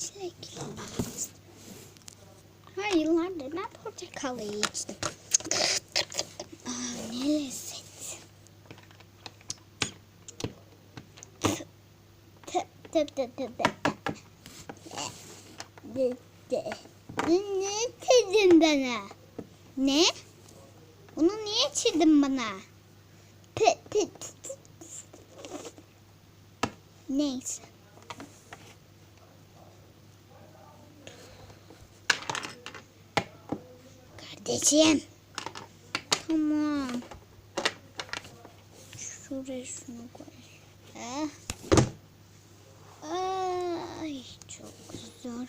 çilekli. Her yıllardır ben portakalı içtim. Aa, ne lezzet. Ne çizdin bana? Ne? Bunu niye çizdin bana? Neyse. Kardeşim. Tamam. Şuraya şunu koy. Eh. Ay çok güzel.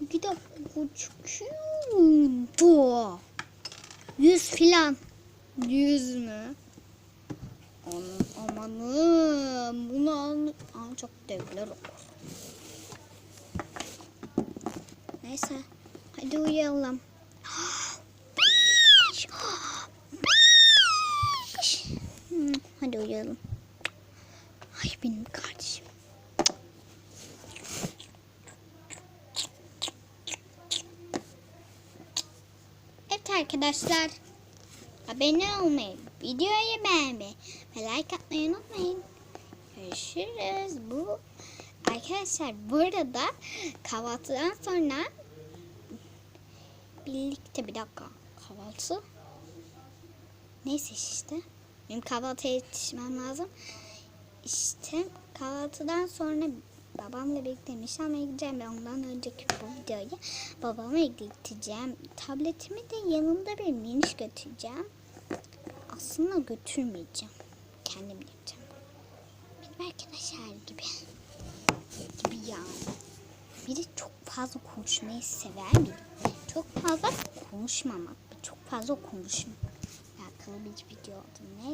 Bu kitap küçüküydü. Yüz filan. Yüz mü? Aman, amanım. Bunu al, ancak devler okur. Neyse. Hadi uyuyalım. Hadi uyuyalım. Ay benim kardeşim. Evet arkadaşlar. Abone olmayı, videoyu beğenmeyi ve like atmayı unutmayın. Görüşürüz. Bu arkadaşlar bu arada kahvaltıdan sonra birlikte bir dakika kahvaltı neyse işte benim kahvaltıya yetişmem lazım. İşte kahvaltıdan sonra babamla birlikte nişanlığa gideceğim. Ben ondan önceki bu videoyu babama gideceğim. Tabletimi de yanımda bir miniş götüreceğim. Aslında götürmeyeceğim. Kendim gideceğim. Benim arkadaşlar gibi. Gibi yani. Biri çok fazla konuşmayı sever biri. Çok fazla konuşmamak. Çok fazla konuşma. Alakalı bir video oldu. Neyse.